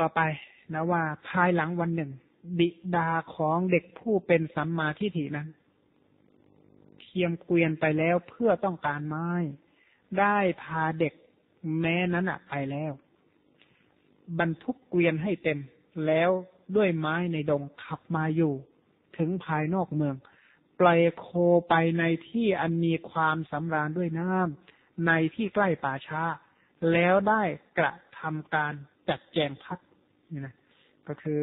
ต่อไปนะว่าภายหลังวันหนึ่ง บิดาของเด็กผู้เป็นสัมมาทิฏฐินั้นเทียมเกวียนไปแล้วเพื่อต้องการไม้ ได้พาเด็กแม้นั้นอะไปแล้ว บรรทุกเกวียนให้เต็ม แล้วด้วยไม้ในดงขับมาอยู่ ถึงภายนอกเมือง ปล่อยโคไปในที่อันมีความสำราญด้วยน้ำในที่ใกล้ป่าช้า แล้วได้กระทำการจัดแจงพัด นี่นะก็คือ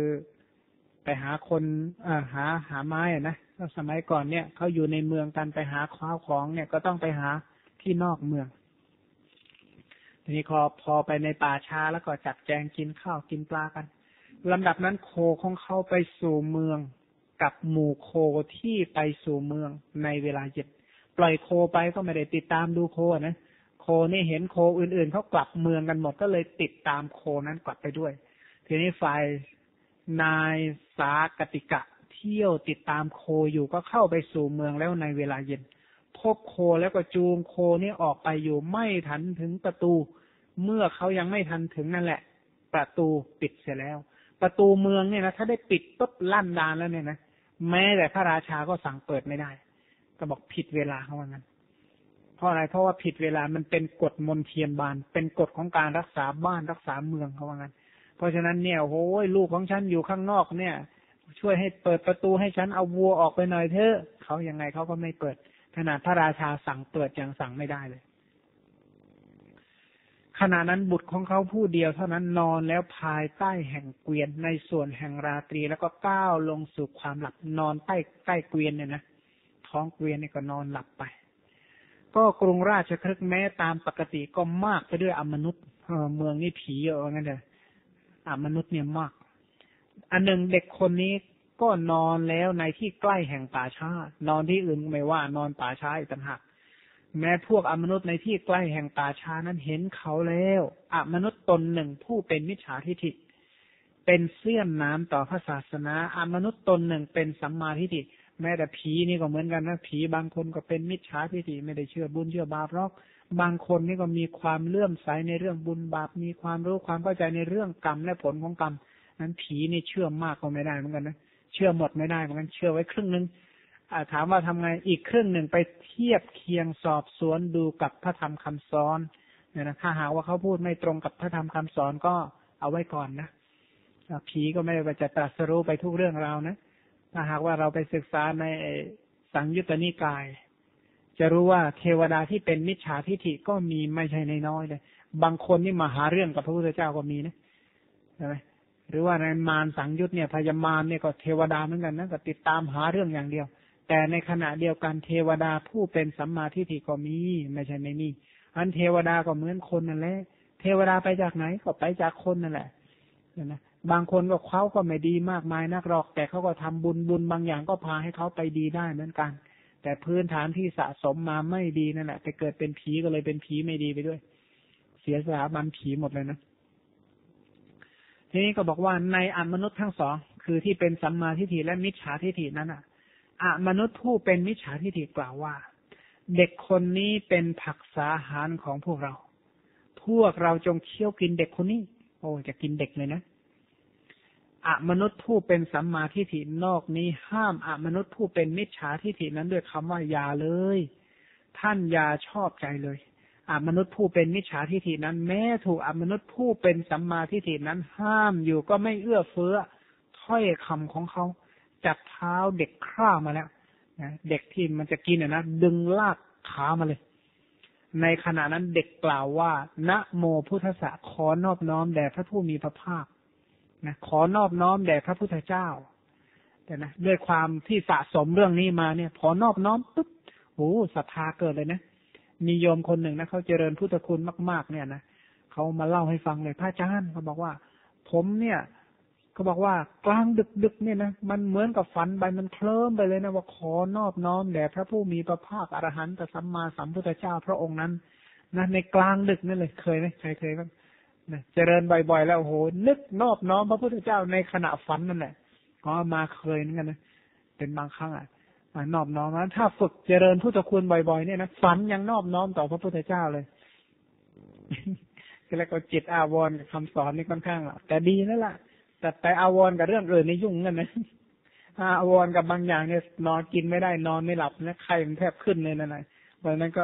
ไปหาคนอหาหาไม้นะสมัยก่อนเนี่ยเขาอยู่ในเมืองกันไปหาข้าวของเนี่ยก็ต้องไปหาที่นอกเมืองทีนี้พอพอไปในป่าช้าแล้วก็จัดแจงกินข้าวกินปลากันลำดับนั้นโคของเขาไปสู่เมืองกับหมู่โคที่ไปสู่เมืองในเวลาเย็นปล่อยโคไปก็ไม่ได้ติดตามดูโคนะโคนี่เห็นโคอื่นๆเขากลับเมืองกันหมดก็เลยติดตามโคนั้นกลับไปด้วย ทีนี้ฝ่ายนายสากติกะ เที่ยวติดตามโคอยู่ก็เข้าไปสู่เมืองแล้วในเวลาเย็น พบโคแล้วก็จูงโคนี่ออกไปอยู่ไม่ทันถึงประตู เมื่อเขายังไม่ทันถึงนั่นแหละ ประตูปิดเสียแล้ว ประตูเมืองเนี่ยนะถ้าได้ปิดปุ๊บลั่นดานแล้วเนี่ยนะแม้แต่พระราชาก็สั่งเปิดไม่ได้ ก็บอกผิดเวลาเขาว่างั้นเพราะอะไรเพราะว่าผิดเวลามันเป็นกฎมนเทียนบาน เป็นกฎของการรักษาบ้านรักษาเมืองเขาว่างั้น เพราะฉะนั้นเนี่ยโอ้ยลูกของฉันอยู่ข้างนอกเนี่ย ช่วยให้เปิดประตูให้ฉันเอาวัวออกไปหน่อยเถอะเขายังไงเขาก็ไม่เปิด ขนาดพระราชาสั่งเปิดยังสั่งไม่ได้เลยขณะนั้นบุตรของเขาผู้เดียวเท่านั้นนอนแล้วภายใต้แห่งเกวียนในส่วนแห่งราตรีแล้วก็ก้าวลงสู่ความหลับนอนใต้ใต้เกวียนเนี่ยนะท้องเกวียนนี่ก็นอนหลับไป ก็กรุงราชครึกแม้ตามปกติก็มากไปด้วยอมนุษย์เมืองนี่ผีเยอะงั้นเลย อมนุษย์เนี่ยมาก อันหนึ่งเด็กคนนี้ก็นอนแล้วในที่ใกล้แห่งป่าช้า นอนที่อื่นไม่ว่านอนป่าช้าอีกต่างหากแม้พวกอมนุษย์ในที่ใกล้แห่งป่าช้านั้นเห็นเขาแล้วอมนุษย์ตนหนึ่งผู้เป็นมิจฉาทิฏฐิ เป็นเสื่อมน้ำต่อพระศาสนาอมนุษย์ตนหนึ่งเป็นสัมมาทิฏฐิแม้แต่ผีนี่ก็เหมือนกันนะผีบางคนก็เป็นมิจฉาทิฏฐิไม่ได้เชื่อบุญเชื่อบาปหรอก บางคนนี่ก็มีความเลื่อมใสในเรื่องบุญบาป มีความรู้ความเข้าใจในเรื่องกรรมและผลของกรรม นั้นผีนี่เชื่อมากก็ไม่ได้เหมือนกันนะ เชื่อหมดไม่ได้เหมือนกัน เชื่อไว้ครึ่งหนึ่งถามว่าทำไง อีกครึ่งหนึ่งไปเทียบเคียงสอบสวนดูกับพระธรรมคำสอนเนี่ยนะถ้าหากว่าเขาพูดไม่ตรงกับพระธรรมคำสอนก็เอาไว้ก่อนนะผีก็ไม่ได้จะตรัสรู้ไปทุกเรื่องราวนะ ถ้าหากว่าเราไปศึกษาในสังยุตตนิกาย จะรู้ว่าเทวดาที่เป็นมิจฉาทิฐิก็มีไม่ใช่ในน้อยเลย บางคนนี่มาหาเรื่องกับพระพุทธเจ้าก็มีนะใช่ไหมหรือว่าในมารสังยุตเนี่ยพยามารเนี่ยก็เทวดาเหมือนกันนะก็ติดตามหาเรื่องอย่างเดียว แต่ในขณะเดียวกันเทวดาผู้เป็นสัมมาทิฏฐิก็มีไม่ใช่ไม่มีอันเทวดาก็เหมือนคนนั่นแหละเทวดาไปจากไหนก็ไปจากคนนั่นแหละนะบางคนก็เขาก็ไม่ดีมากมายนักหรอก แต่เขาก็ทำบุญบุญบางอย่างก็พาให้เขาไปดีได้เหมือนกัน แต่พื้นฐานที่สะสมมาไม่ดีนั่นแหละไปเกิดเป็นผีก็เลยเป็นผีไม่ดีไปด้วย เสียสถาบันผีหมดเลยนะทีนี้ก็บอกว่าในอมนุษย์ทั้งสอง คือที่เป็นสัมมาทิฏฐิและมิจฉาทิฏฐินั้นอะอมนุษย์ผู้เป็นมิจฉาทิฏฐิกล่าวว่า เด็กคนนี้เป็นผักษาหารของพวกเรา พวกเราจงเคี้ยวกินเด็กคนนี้ โอ้จะกินเด็กเลยนะ อมนุษย์ผู้เป็นสัมมาทิฏฐินอกนี้ห้ามอมนุษย์ผู้เป็นมิจฉาทิฏฐินั้นด้วยคำว่าอย่าเลย ท่านอย่าชอบใจเลยอมนุษย์ผู้เป็นมิจฉาทิฏฐินั้น แม้ถูกอมนุษย์ผู้เป็นสัมมาทิฏฐินั้นห้ามอยู่ก็ไม่เอื้อเฟื้อถ้อยคำของเขาจับเท้าเด็กข้ามาแล้วนะเด็กที่มันจะกินนะดึงลากขามาเลย ในขณะนั้นเด็กกล่าวว่า นะโมพุทธะขอนอบน้อมแด่พระผู้มีพระภาค นะขอนอบน้อมแด่พระพุทธเจ้าแต่นะด้วยความที่สะสมเรื่องนี้มาเนี่ย พอนอบน้อมปุ๊บโอ้ศรัทธาเกิดเลยนะมีโยมคนหนึ่งนะเขาเจริญพุทธคุณมาก ๆ เนี่ยนะเขามาเล่าให้ฟังเลยพระอาจารย์เขาบอกว่า ผมเนี่ยเขาบอกว่ากลางดึกๆเนี่ยนะมันเหมือนกับฝันไปมันเคลิ้มไปเลยนะว่าขอนอบน้อมแด่พระผู้มีพระภาคอรหันตสัมมาสัมพุทธเจ้าพระองค์นั้นนะในกลางดึกนั่นเลยเคยไหมใครเคยบ้าง เจริญบ่อยๆแล้วโอ้โหนึกนอบน้อมพระพุทธเจ้าในขณะฝันนั่นแหละก็มาเคยนั่นกันนะเป็นบางครั้งอะนอบน้อมนะถ้าฝึกเจริญพุทธคุณบ่อยๆเนี่ยนะฝันยังนอบน้อมต่อพระพุทธเจ้าเลยแล้วก็จิตอาวรกับคำสอนนี่ค่อนข้างละแต่ดีนั่นแหละแต่ไปอาวรกับเรื่องอื่นนี่ยุ่งกันนะอาวรกับบางอย่างเนี่ยนอนกินไม่ได้นอนไม่หลับนะไข้มันแทบขึ้นเลยนะนายเพราะนั้นก็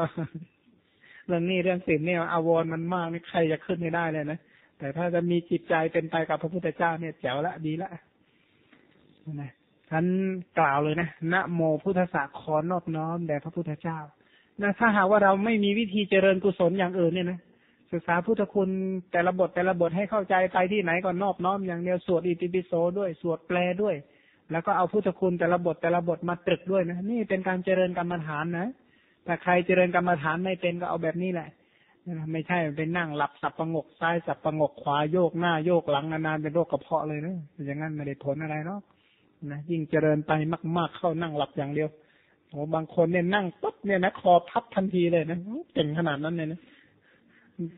เรื่องนี้เรื่องสิ่งนี่ยอาวรมันมากนี่ใครจะขึ้นไม่ได้เลยนะแต่ถ้าจะมีจิตใจเป็นไปกับพระพุทธเจ้าเนี่ยแจ๋วละดีละนะท่านกล่าวเลยนะนะโมพุทธะขอนอบน้อมแด่พระพุทธเจ้านะถ้าหากว่าเราไม่มีวิธีเจริญกุศลอย่างอื่นเนี่ยนะศึกษาพุทธคุณแต่ละบทแต่ละบทให้เข้าใจไปที่ไหนก็นอบน้อมอย่างเดียวสวดอิติปิโสด้วยสวดแปลด้วย แล้วก็เอาพุทธคุณแต่ละบทแต่ละบทมาตรึกด้วยนะนี่เป็นการเจริญกรรมฐานนะ แต่ใครเจริญกรรมฐานไม่เป็นก็เอาแบบนี้แหละไม่ใช่เป็นนั่งหลับสับประงกซ้ายสับประงกขวาโยกหน้าโยกหลังนานๆเป็นโรคกระเพาะเลยนะอย่างนั้นไม่ได้ผลอะไรเนาะนะยิ่งเจริญไปมาก ๆ เข้านั่งหลับอย่างเดียวโอ้บางคนเนี่ยนั่งปุ๊บเนี่ยนะคอพับทันทีเลยนะเก่งขนาดนั้นเลยนะ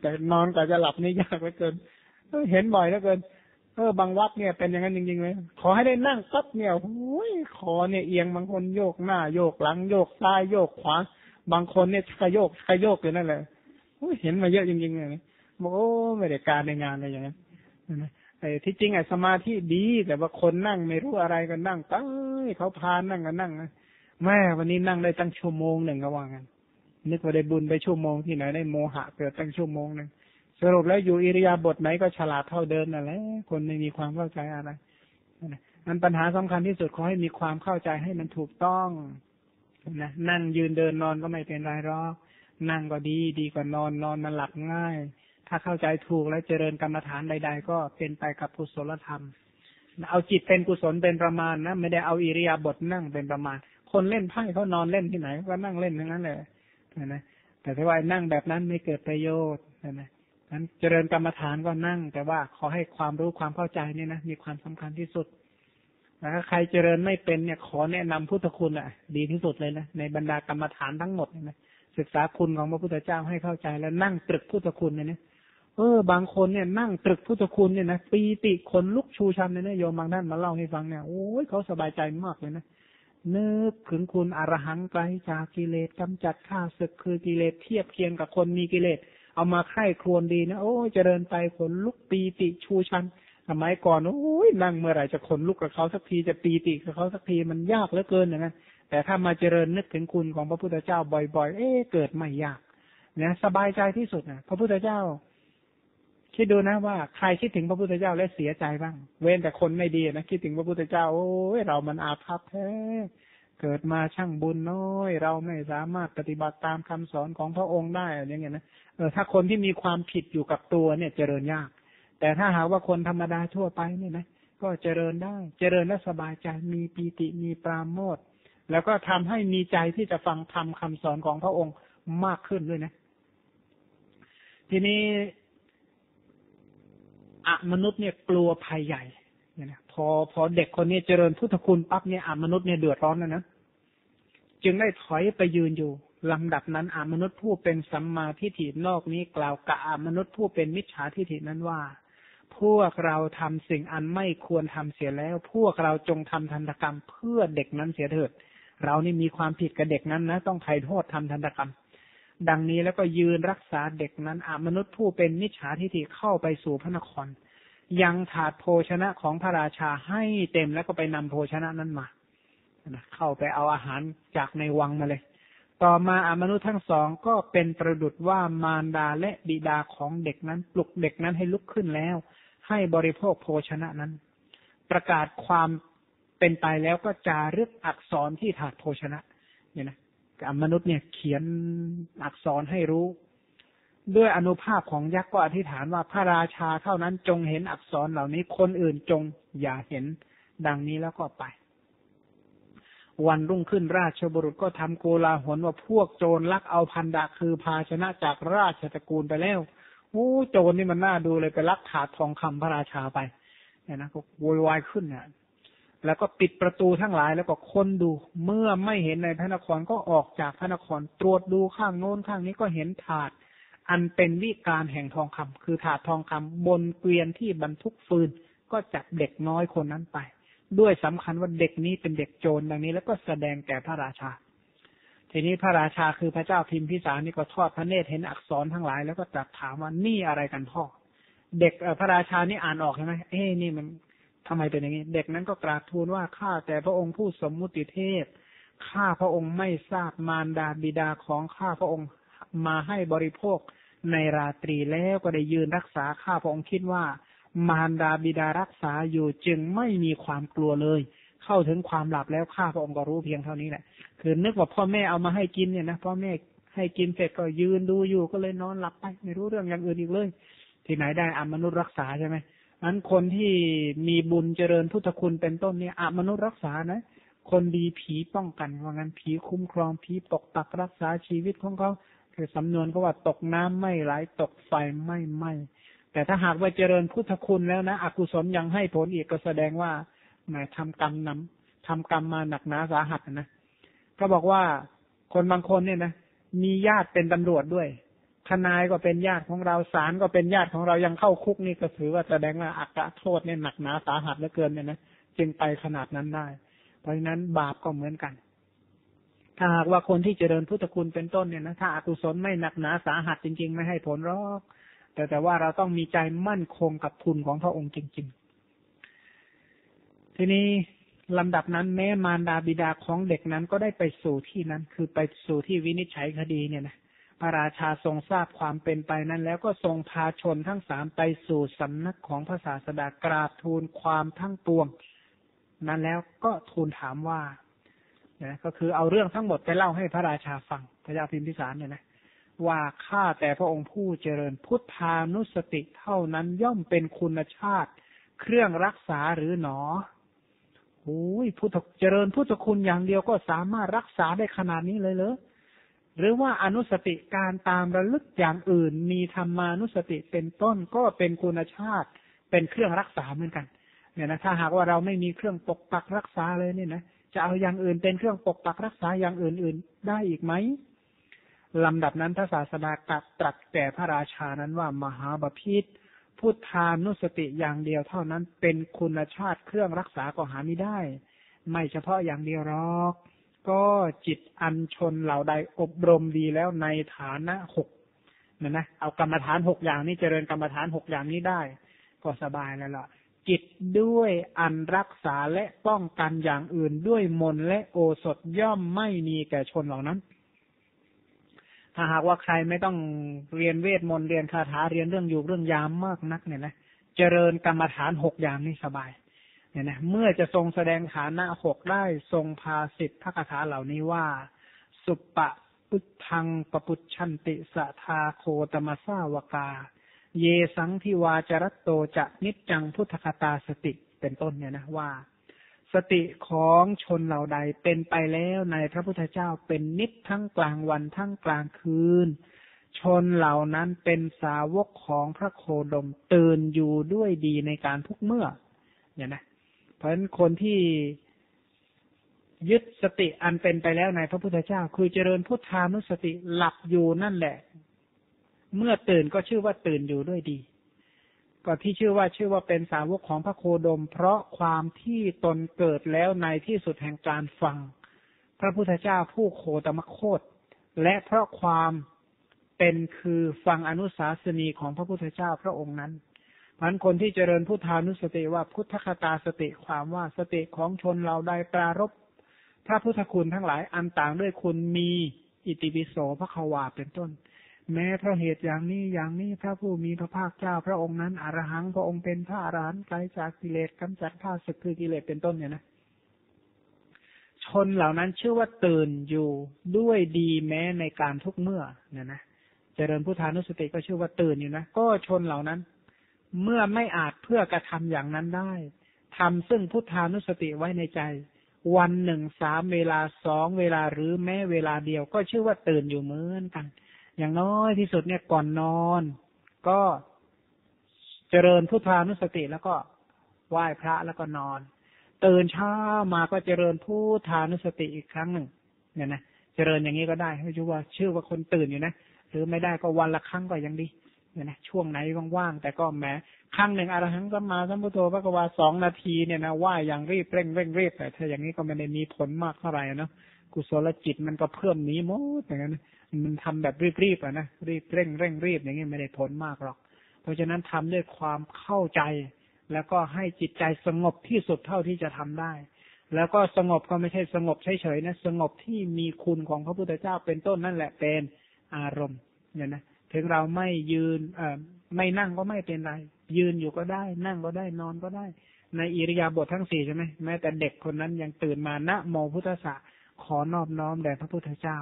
แต่นอนก็จะหลับนี่ยากเหลือเกินเห็นบ่อยเหลือเกินเออบางวัดเนี่ยเป็นอย่างนั้นจริงๆเลยขอให้ได้นั่งปั๊บเนี่ยโอ้ยคอเนี่ยเอียงบางคนโยกหน้า โยกหลังโยกซ้ายโยกขวา บางคนเนี่ยขยโยกขยโยกอยู่นั่นแหละเห็นมาเยอะจริงๆเลยบอกโอ้ไม่ได้การในงานเลยอย่างนั้นไอ้ที่จริงไอ้สมาธิดี แต่ว่าคนนั่งไม่รู้อะไรก็นั่งตั้งเขาพานั่งกันนั่งแม่วันนี้นั่งได้ตั้งชั่วโมงหนึ่งก็ว่างันนึกว่าได้บุญไปชั่วโมงที่ไหนได้โมหะเกิดตั้งชั่วโมงหนึ่งสรุปแล้วอยู่อิริยาบถไหนก็ฉลาดเท่าเดิมนั่นแหละคนไม่มีความเข้าใจอะไรนั่นปัญหาสำคัญที่สุดขอให้มีความเข้าใจให้มันถูกต้อง นะนั่งยืนเดินนอนก็ไม่เป็นไรหรอก นั่งก็ดีดีกว่านอนนอนมันหลับง่าย ถ้าเข้าใจถูกและเจริญกรรมฐานใด ๆ ก็เป็นไปกับกุศลธรรม เอาจิตเป็นกุศลเป็นประมาณนะไม่ได้เอาอิริยาบถนั่งเป็นประมาณ คนเล่นไพ่เขานอนเล่นที่ไหน ก็นั่งเล่นทั้งนั้นเลยนะแต่ถ้าว่านั่งแบบนั้นไม่เกิดประโยชน์นะนั้นเจริญกรรมฐานก็นั่ง แต่ว่าขอให้ความรู้ความเข้าใจเนี่ยนะมีความสำคัญที่สุด ถ้าใครเจริญไม่เป็นเนี่ยขอแนะนำพุทธคุณอะ ดีที่สุดเลยนะในบรรดากรรมฐานทั้งหมดเนี่ยนะศึกษาคุณของพระพุทธเจ้าให้เข้าใจแล้วนั่งตรึกพุทธคุณเนี่ยเออบางคนเนี่ยนั่งตรึกพุทธคุณเนี่ยนะปีติขนลุกชูชันเนี่ยนะโยมบางท่านมาเล่าให้ฟังเนี่ยโอ้ยเขาสบายใจมากเลยนะนึกถึงคุณอรหังไกลจากกิเลสกำจัดข้าศึกคือกิเลสเทียบเคียงกับคนมีกิเลสเอามาไข้ครวนดีนะโอ้เจริญไปขนลุกปีติชูชัน สมัยก่อนโอ้ยนั่งเมื่อไหร่จะขนลุกกับเขาสักทีจะปีติกับเขาสักทีมันยากเหลือเกินอย่างนั้นแต่ถ้ามาเจริญนึกถึงคุณของพระพุทธเจ้าบ่อย ๆ เอ๊เกิดไม่ยากเนี่ยสบายใจที่สุดนะพระพุทธเจ้า คิดดูนะว่าใครคิดถึงพระพุทธเจ้าและเสียใจบ้าง เว้นแต่คนไม่ดีนะคิดถึงพระพุทธเจ้าโอ้ยเรามันอาภัพแท้เกิดมาช่างบุญน้อย เราไม่สามารถปฏิบัติตามคำสอนของพระองค์ได้อย่างเงี้ยนะเออถ้าคนที่มีความผิดอยู่กับตัวเนี่ยเจริญยาก แต่ถ้าหากว่าคนธรรมดาทั่วไปเนี่ยนะก็เจริญได้ เจริญและสบายใจมีปีติมีปราโมทแล้วก็ทำให้มีใจที่จะฟังธรรมคาสอนของพระองค์มากขึ้นด้วยนะ ทีนี้อะมนุษย์เนี่ยกลัวภัยใหญ่เนี่ยนะพอพอเด็กคนนี้เจริญพุทธคุณปั๊บเนี่ยอะมนุษย์เนี่ยเดือดร้อนแล้วนะจึงได้ถอยไปยืนอยู่ลำดับนั้นอามนุษย์ผู้เป็นสัมมาทิฏฐินอกนี้กล่าวกับอามนุษย์ผู้เป็นมิจฉาทิฏฐินั้นว่า พวกเราทำสิ่งอันไม่ควรทำเสียแล้ว พวกเราจงทำทันกรรมเพื่อเด็กนั้นเสียเถิด เรานี่มีความผิดกับเด็กนั้นนะ ต้องไถ่โทษทำทันกรรม ดังนี้แล้วก็ยืนรักษาเด็กนั้นอามนุษย์ผู้เป็นมิจฉาทิฏฐิเข้าไปสู่พระนคร ยังถาดโภชนะของพระราชาให้เต็มแล้วก็ไปนำโภชนะนั้นมาเข้าไปเอาอาหารจากในวังมาเลย ต่อมาอมนุษย์ทั้งสองก็เป็นประดุดว่ามารดาและบิดาของเด็กนั้น ปลุกเด็กนั้นให้ลุกขึ้นแล้ว ให้บริโภคโภชนะนั้น ประกาศความเป็นไปแล้วก็จารึกอักษรที่ถาดโภชนะ เนี่ยนะมนุษย์เนี่ยเขียนอักษรให้รู้ ด้วยอนุภาพของยักษ์ก็อธิษฐานว่าพระราชาเท่านั้นจงเห็นอักษรเหล่านี้คนอื่นจงอย่าเห็นดังนี้แล้วก็ไป วันรุ่งขึ้นราชบุรุษก็ทำโกลาหลว่าพวกโจรลักเอาพันดาคือภาชนะจากราชตระกูลไปแล้วโอ้โจรนี่มันน่าดูเลยไปลักถาดทองคำพระราชาไปเนี่ยนะก็โวยวายขึ้นเนี่ยแล้วก็ปิดประตูทั้งหลายแล้วก็คนดูเมื่อไม่เห็นในพระนครก็ออกจากพระนครตรวจดูข้างโน้นข้างนี้ก็เห็นถาด อันเป็นวิการแห่งทองคำคือถาดทองคำบนเกวียนที่บรรทุกฟืนก็จับเด็กน้อยคนนั้นไป ด้วยสำคัญว่าเด็กนี้เป็นเด็กโจรดังนี้ แล้วก็แสดงแก่พระราชา ทีนี้พระราชาคือพระเจ้าพิมพิสารนี่ก็ทอดพระเนตรเห็นอักษรทั้งหลาย แล้วก็ตรัสถามว่านี่อะไรกันพ่อ เด็กพระราชานี่อ่านออกใช่ไหมเอ้นี่มันทำไมเป็นอย่างนี้ เด็กนั้นก็กราบทูลว่าข้าแต่พระองค์ผู้สมมุติเทพข้าพระองค์ไม่ทราบมารดาบิดาของข้าพระองค์มาให้บริโภคในราตรีแล้วก็ได้ยืนรักษาข้าพระองค์คิดว่า มารดาบิดารักษาอยู่จึงไม่มีความกลัวเลย เข้าถึงความหลับแล้วข้าพระองค์ก็รู้เพียงเท่านี้แหละ คือนึกว่าพ่อแม่เอามาให้กินเนี่ยนะพ่อแม่ให้กินเสร็จก็ยืนดูอยู่ก็เลยนอนหลับไปไม่รู้เรื่องอย่างอื่นอีกเลย ที่ไหนได้อมนุษย์รักษาใช่ไหมนั้นคนที่มีบุญเจริญพุทธคุณเป็นต้นเนี่ยอมนุษย์รักษานะ คนดีผีป้องกันว่างั้นผีคุ้มครองผีปกปักรักษาชีวิตของเขาคือสำนวนก็ว่าตกน้ำไม่ไหลตกไฟไม่ไหม แต่ถ้าหากว่าเจริญพุทธคุณแล้วนะอกุศลยังให้ผลอีกก็แสดงว่าหมายทำกรรมนำทำกรรมมาหนักหนาสาหัสนะก็บอกว่าคนบางคนเนี่ยนะมีญาติเป็นตำรวจด้วยทนายก็เป็นญาติของเราศาลก็เป็นญาติของเรายังเข้าคุกนี่ก็ถือว่าแสดงว่าอักโทษเนี่ยหนักหนาสาหัสเหลือเกินเนี่ยนะจึงไปขนาดนั้นได้ เพราะฉะนั้นบาปก็เหมือนกัน ถ้าหากว่าคนที่เจริญพุทธคุณเป็นต้นเนี่ยนะถ้าอากุศลไม่หนักหนาสาหัสจริง ๆ ไม่ให้ผลหรอก แต่แต่ว่าเราต้องมีใจมั่นคงกับคุณของพระองค์จริง ๆ ทีนี้ลำดับนั้นแม้มารดาบิดาของเด็กนั้นก็ได้ไปสู่ที่นั้น คือไปสู่ที่วินิจฉัยคดีเนี่ยนะพระราชาทรงทราบความเป็นไปนั้น แล้วก็ทรงพาชนทั้งสามไปสู่สำนักของพระศาสดากราบทูลความทั้งปวง นั้นแล้วก็ทูลถามว่านะก็คือเอาเรื่องทั้งหมดไปเล่าให้พระราชาฟังพระยาพิมพิสารเนี่ยนะ ว่าข้าแต่พระองค์ผู้เจริญพุทธานุสติเท่านั้นย่อมเป็นคุณชาติ เครื่องรักษาหรือหนอโอ้ยพุทธเจริญพุทธคุณอย่างเดียวก็สามารถรักษาได้ขนาดนี้เลยเหรอหรือว่าอนุสติการตามระลึกอย่างอื่น มีธรรมานุสติเป็นต้นก็เป็นคุณชาติ เป็นเครื่องรักษาเหมือนกัน เนี่ยนะถ้าหากว่าเราไม่มีเครื่องปกปักรักษาเลยเนี่ยนะจะเอาอย่างอื่นเป็นเครื่องปกปักรักษาอย่างอื่นๆได้อีกไหม ลำดับนั้นพระศาสดาตรัสแก่พระราชานั้นว่ามหาบพิษพุทธานุสติอย่างเดียวเท่านั้นเป็นคุณชาติเครื่องรักษาก็หาไม่ได้ ไม่เฉพาะอย่างเดียวหรอก ก็จิตอันชนเหล่าใดอบรมดีแล้วในฐานะหกนะนะเอากรรมฐานหกอย่างนี้เจริญกรรมฐานหกอย่างนี้ได้ ก็สบายแล้วล่ะจิตด้วยอันรักษาและป้องกันอย่างอื่นด้วยมนและโอสถย่อมไม่มีแก่ชนเหล่านั้น ถ้าหากว่าใครไม่ต้องเรียนเวทมนต์เรียนคาถาเรียนเรื่องอยู่เรื่องยามมากนักเนี่ยนะเจริญกรรมฐานหกอย่างนี่สบาย เนี่ยนะเมื่อจะทรงแสดงฐานะหกได้ทรงพาสิทธิพระคาถาเหล่านี้ว่า สุปะพุทธังปปุชันติสะทาโคตมาสาวกา เยสังทิวาจรัตโตจะนิจจังพุทธคตาสติเป็นต้นเนี่ยนะว่า สติของชนเหล่าใดเป็นไปแล้วในพระพุทธเจ้าเป็นนิจทั้งกลางวันทั้งกลางคืน ชนเหล่านั้นเป็นสาวกของพระโคดมตื่นอยู่ด้วยดีในการทุกเมื่อ เนี่ยนะ เพราะฉะนั้นคนที่ยึดสติอันเป็นไปแล้วในพระพุทธเจ้า คือเจริญพุทธานุสติหลับอยู่นั่นแหละ เมื่อตื่นก็ชื่อว่าตื่นอยู่ด้วยดี ก็ที่ชื่อว่าชื่อว่าเป็นสาวกของพระโคดม เพราะความที่ตนเกิดแล้วในที่สุดแห่งการฟัง พระพุทธเจ้าผู้โคตมโคต และเพราะความเป็นคือฟังอนุสาสนีของพระพุทธเจ้าพระองค์นั้นพันคนที่เจริญพุทธานุสติว่าพุทธคตาสติความว่าสติของชนเราได้ปรารบพระพุทธคุณทั้งหลายอันต่างด้วยคุณมีอิติปิโสพระควาเป็นต้น แม้เพราะเหตุอย่างนี้อย่างนี้พระผู้มีพระภาคเจ้า พระองค์นั้นอรหังพระองค์เป็นพระอรหันต์ไกลจากกิเลสกำจัดข้าศึกคือกิเลสเป็นต้นเนี่ยนะชนเหล่านั้นชื่อว่าตื่นอยู่ด้วยดีแม้ในการทุกเมื่อเนี่ยนะเจริญพุทธานุสติก็ชื่อว่าตื่นอยู่นะก็ชนเหล่านั้น เมื่อไม่อาจเพื่อกระทำอย่างนั้นได้ทำซึ่งพุทธานุสติไว้ในใจ วันหนึ่งสามเวลาสองเวลาหรือแม้เวลาเดียวก็ชื่อว่าตื่นอยู่เหมือนกัน อย่างน้อยที่สุดเนี่ยก่อนนอน ก็เจริญพุทธานุสติ แล้วก็ไหว้พระแล้วก็นอนตื่นเช้ามาก็เจริญพุทธานุสติอีกครั้งหนึ่งเนี่ยนะเจริญอย่างนี้ก็ได้ไม่รู้ว่าชื่อว่าคนตื่นอยู่นะหรือไม่ได้ก็วันละครั้งก็ยังดีเนี่ยนะช่วงไหนว่างๆแต่ก็แม้ครั้งหนึ่งอรหังก็มาสัมพุทโธพระกวาสองนาทีเนี่ยนะว่าอย่างรีบเร่งเร่งรีบแต่ถ้าอย่างนี้ก็ไม่ได้มีผลมากเท่าไหร่นะกุศลจิตมันก็เพิ่มนีหมดอย่างนั้น มันทำแบบรีบๆอะนะรีบเร่งเร่งรีบอย่างนี้ไม่ได้ผลมากหรอก เพราะฉะนั้นทำด้วยความเข้าใจ แล้วก็ให้จิตใจสงบที่สุดเท่าที่จะทำได้ แล้วก็สงบก็ไม่ใช่สงบเฉยๆนะสงบที่มีคุณของพระพุทธเจ้าเป็นต้นนั่นแหละเป็นอารมณ์เนี่ยนะถึงเราไม่ยืนเอ่อไม่นั่งก็ไม่เป็นไร ยืนอยู่ก็ได้ นั่งก็ได้นอนก็ได้ ในอิริยาบถททั้งสี่ใช่ไหมแม้แต่เด็กคนนั้นยังตื่นมาณโมพุทธะขอนอบน้อมแด่พระพุทธเจ้า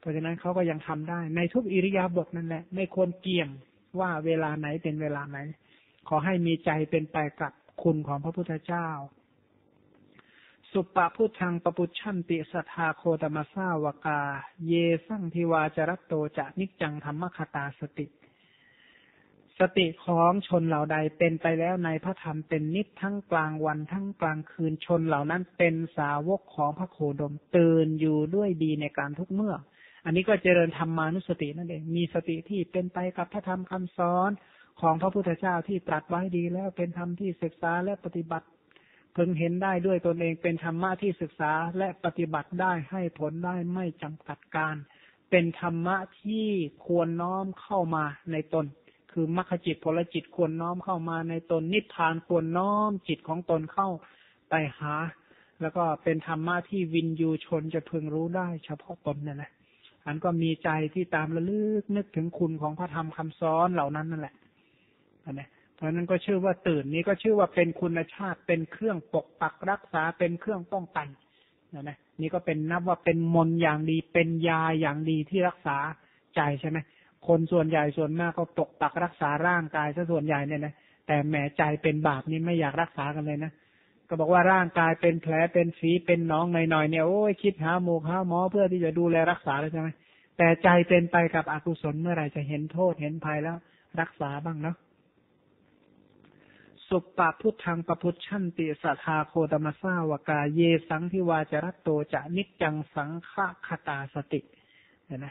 เพราะฉะนั้นเขาก็ยังทำได้ ในทุกอิริยาบถนั่นแหละ ไม่ควรเกี่ยงว่าเวลาไหนเป็นเวลาไหน ขอให้มีใจเป็นไปกับคุณของพระพุทธเจ้า สุปปะพุทธังปปุชันติสัทธาโคตมาสาวกา เยสังทิวาจรัตโตจะนิจจังธรรมคตาสติ สติของชนเหล่าใดเป็นไปแล้วในพระธรรมเป็นนิจทั้งกลางวันทั้งกลางคืนชนเหล่านั้นเป็นสาวกของพระโคดมตื่นอยู่ด้วยดีในการทุกเมื่อ อันนี้ก็เจริญธรรมานุสตินั่นเอง มีสติที่เป็นไปกับพระธรรมคำสอนของพระพุทธเจ้าที่ตรัสไว้ดีแล้วเป็นธรรมที่ศึกษาและปฏิบัติเพิ่งเห็นได้ด้วยตนเองเป็นธรรมะที่ศึกษาและปฏิบัติได้ให้ผลได้ไม่จำกัดการ เป็นธรรมะที่ควรน้อมเข้ามาในตน คือมรรคจิตผลจิตควรน้อมเข้ามาในตน นิพพานควรน้อมจิตของตนเข้าไปหา แล้วก็เป็นธรรมะที่วินยูชนจะพึงรู้ได้เฉพาะตนนั่นแหละ อันก็มีใจที่ตามระลึกนึกถึงคุณของพระธรรมคำสอนเหล่านั้นนั่นแหละอันนี้เพราะนั้นก็ชื่อว่าตื่นนี้ก็ชื่อว่าเป็นคุณชาติเป็นเครื่องปกปักรักษาเป็นเครื่องป้องกันนะนะนี่ก็เป็นนับว่าเป็นมนอย่างดีเป็นยาอย่างดีที่รักษาใจใช่ไหมคนส่วนใหญ่ส่วนมากก็ปกปักรักษาร่างกายซะส่วนใหญ่เนี่ยนะแต่แหมใจเป็นบาปนี่ไม่อยากรักษากันเลยนะ ก็บอกว่าร่างกายเป็นแผลเป็นฝีเป็นน้องหน่อยๆเนี่ยโอ้ยคิดหาหมูหาหมอเพื่อที่จะดูแลรักษาเลยใช่ไหมแต่ใจเป็นไปกับอกุศลเมื่อไหร่จะเห็นโทษเห็นภัยแล้ว รักษาบ้างเนาะสุปปพุทธังปพุทชันติสัทาโคตมสาวกาเยสังทิวาจรัตโตจะนิจจังสังฆคตาสติเห็นไห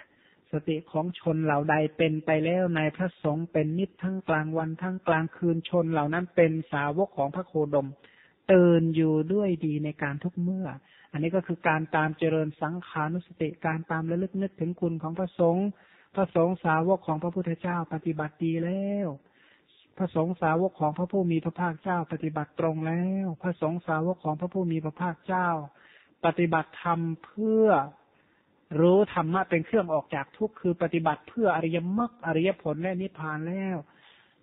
สติของชนเหล่าใดเป็นไปแล้วในพระสงฆ์เป็นนิจทั้งกลางวันทั้งกลางคืนชนเหล่านั้นเป็นสาวกของพระโคดม ตื่นอยู่ด้วยดีในการทุกเมื่อ อันนี้ก็คือการตามเจริญสังขานุสติการตามระลึกนึกถึงคุณของพระสงฆ์พระสงฆ์สาวกของพระพุทธเจ้าปฏิบัติดีแล้ว พระสงฆ์สาวกของพระผู้มีพระภาคเจ้าปฏิบัติตรงแล้ว พระสงฆ์สาวกของพระผู้มีพระภาคเจ้า ปฏิบัติธรรมเพื่อรู้ธรรมะเป็นเครื่องออกจากทุกข์คือปฏิบัติเพื่ออริยมรรคอริยผลและนิพพานแล้ว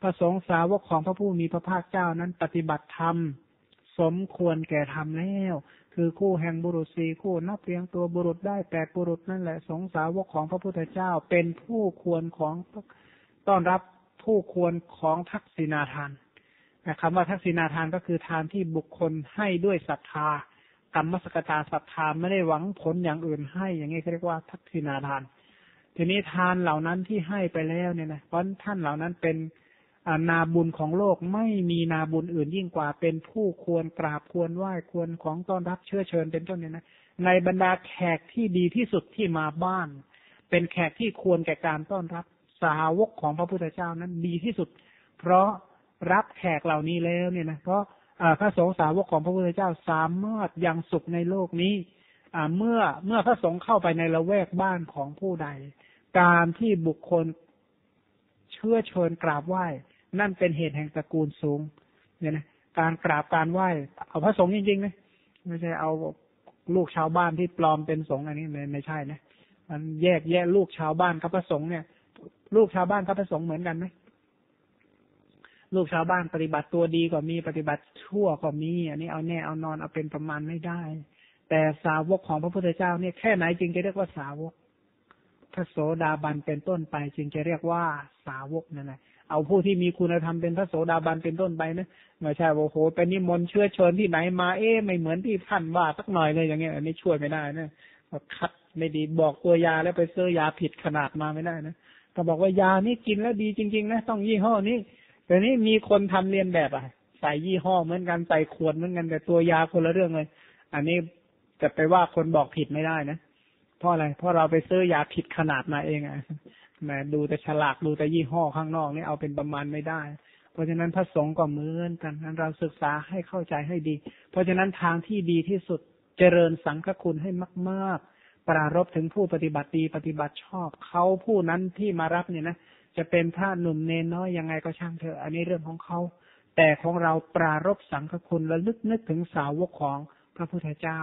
พระสงฆ์สาวกของพระผู้มีพระภาคเจ้านั้นปฏิบัติธรรม สมควรแก่ธรรมแล้ว คือคู่แห่งบุรุษสี่คู่นับเรียงตัวบุรุษได้แปดบุรุษนั่นแหละสงสาวกของพระพุทธเจ้าเป็นผู้ควรของต้อนรับผู้ควรของทักษิณาทานคำว่าทักษิณาทานก็คือทานที่บุคคลให้ด้วยศรัทธากรรมสกตาศรัทธาไม่ได้หวังผลอย่างอื่นให้อย่างนี้เขาเรียกว่าทักษิณาทาน ทีนี้ทานเหล่านั้นที่ให้ไปแล้วเนี่ยนะเพราะท่านเหล่านั้นเป็น นาบุญของโลกไม่มีนาบุญอื่นยิ่งกว่าเป็นผู้ควรกราบควรไหว้ควรของต้อนรับเชื้อเชิญเป็นต้นเนี่ยนะในบรรดาแขกที่ดีที่สุดที่มาบ้าน เป็นแขกที่ควรแก่การต้อนรับสาวกของพระพุทธเจ้านั้นดีที่สุด เพราะรับแขกเหล่านี้แล้วเนี่ยนะเพราะพระสงฆ์สาวกของพระพุทธเจ้าสามารถยังสุขในโลกนี้เมื่อเมื่อพระสงฆ์เข้าไปในละแวกบ้านของผู้ใด การที่บุคคลเชื่อเชิญกราบไหว้ นั่นเป็นเหตุแห่งตระกูลสูง เนี่ยนะการกราบการไหว้เอาพระสงฆ์จริงๆนะไม่ใช่เอาลูกชาวบ้านที่ปลอมเป็นสงฆ์อันนี้ไม่ไม่ใช่นะมันแยกแยะลูกชาวบ้านกับพระสงฆ์เนี่ย ลูกชาวบ้านเขาประสงค์เหมือนกันไหมลูกชาวบ้านปฏิบัติตัวดีก็มีปฏิบัติชั่วก็มี อันนี้เอาแน่เอานอนเอาเป็นประมาณไม่ได้ แต่สาวกของพระพุทธเจ้าเนี่ยแค่ไหนจึงจะเรียกว่าสาวกพระโสดาบันเป็นต้นไปจึงจะเรียกว่าสาวกนั่นแหละ เอาผู้ที่มีคุณธรรมเป็นพระโสดาบันเป็นต้นไปนะไม่ใช่ว่าโหเป็นนิมนต์เชื่อเชิญที่ไหนมาเอ๊ะไม่เหมือนที่ท่านว่าสักหน่อยเลยอย่างเงี้ยอันนี้ช่วยไม่ได้นะคัดไม่ดีบอกตัวยาแล้วไปซื้อยาผิดขนาดมาไม่ได้นะก็บอกว่ายานี่กินแล้วดีจริง ๆ นะต้องยี่ห้อนี้แต่นี้มีคนทำเรียนแบบอะใส่ยี่ห้อเหมือนกันใส่ขวดเหมือนกันแต่ตัวยาคนละเรื่องเลย อันนี้จะไปว่าคนบอกผิดไม่ได้นะเพราะอะไรเพราะเราไปซื้อยาผิดขนาดมาเองอะ แหมดูแต่ฉลากดูแต่ยี่ห้อข้างนอกนี่เอาเป็นประมาณไม่ได้ เพราะฉะนั้นพระสงฆ์ก็เหมือนกันนั้นเราศึกษาให้เข้าใจให้ดี เพราะฉะนั้นทางที่ดีที่สุดเจริญสังฆคุณให้มาก ๆ ปรารบถึงผู้ปฏิบัติดีปฏิบัติชอบเขาผู้นั้นที่มารับเนี่ยนะจะเป็นพระหนุ่มเนน้อยยังไงก็ช่างเถอะอันนี้เรื่องของเขา แต่ของเราปรารบสังฆคุณและลึกนึกถึงสาวกของพระพุทธเจ้า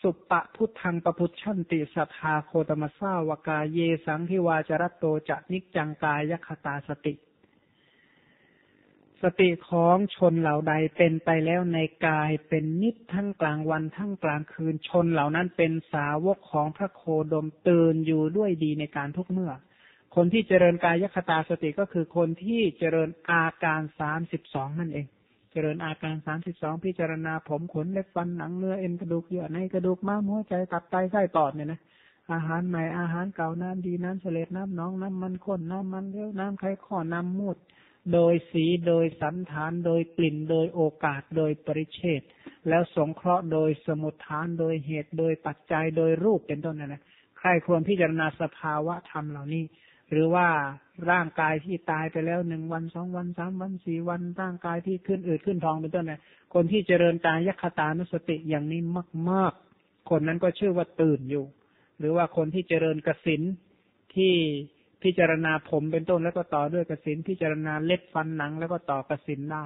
สุปปะพุทธังปะพุทชันติสัทธาโคตมสาวกาเยสังทิวาจรัตโตจะนิจังกายคตาสติ สติของชนเหล่าใดเป็นไปแล้วในกายเป็นนิจทั้งกลางวันทั้งกลางคืนชนเหล่านั้นเป็นสาวกของพระโคดมตื่นอยู่ด้วยดีในการทุกเมื่อ คนที่เจริญกายคตาสติก็คือคนที่เจริญอาการสามสิบสองนั่นเอง จริญอาการสามสิบสองพิจารณาผมขนเล็บฟันหนังเนื้อเอ็นกระดูกเยื่อในกระดูกม้ามหัวใจตับไตไส้ปอดเนี่ยนะอาหารใหม่อาหารเก่าน้ำดีน้ำเสลดน้ำน้องน้ำมันข้นน้ำมันเลี้ยวน้ำไข่ข้อน้ำมูด โดยสีโดยสันฐานโดยกลิ่นโดยโอกาสโดยปริเชตแล้วสงเคราะห์โดยสมุทฐานโดยเหตุโดยปัจจัยโดยรูปเป็นต้นนะนะใครควรพิจารณาสภาวะธรรมเหล่านี้ หรือว่าร่างกายที่ตายไปแล้วหนึ่งวันสองวันสามวันสี่วันร่างกายที่ขึ้นอืดขึ้นทองเป็นต้นเนี่ยคนที่เจริญกายยคตานุสติอย่างนี้มาก ๆ คนนั้นก็ชื่อว่าตื่นอยู่ หรือว่าคนที่เจริญกสินที่พิจารณาผมเป็นต้นแล้วก็ต่อด้วยกสินพิจารณาเล็บฟันหนัง แล้วก็ต่อกสินได้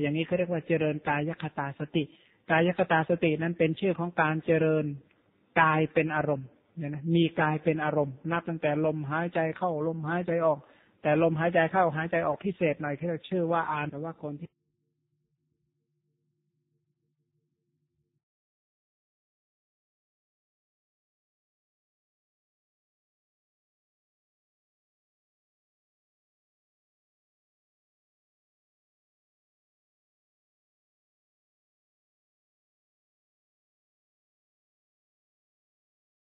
อย่างนี้เขาเรียกว่าเจริญกายยคตาสติ กายยคตาสตินั้นเป็นชื่อของการเจริญกายเป็นอารมณ์ เนี่ยนะมีกายเป็นอารมณ์ นับตั้งแต่ลมหายใจเข้าลมหายใจออก แต่ลมหายใจเข้าหายใจออกพิเศษหน่อยที่เราชื่อว่าอานแต่ว่าคนที่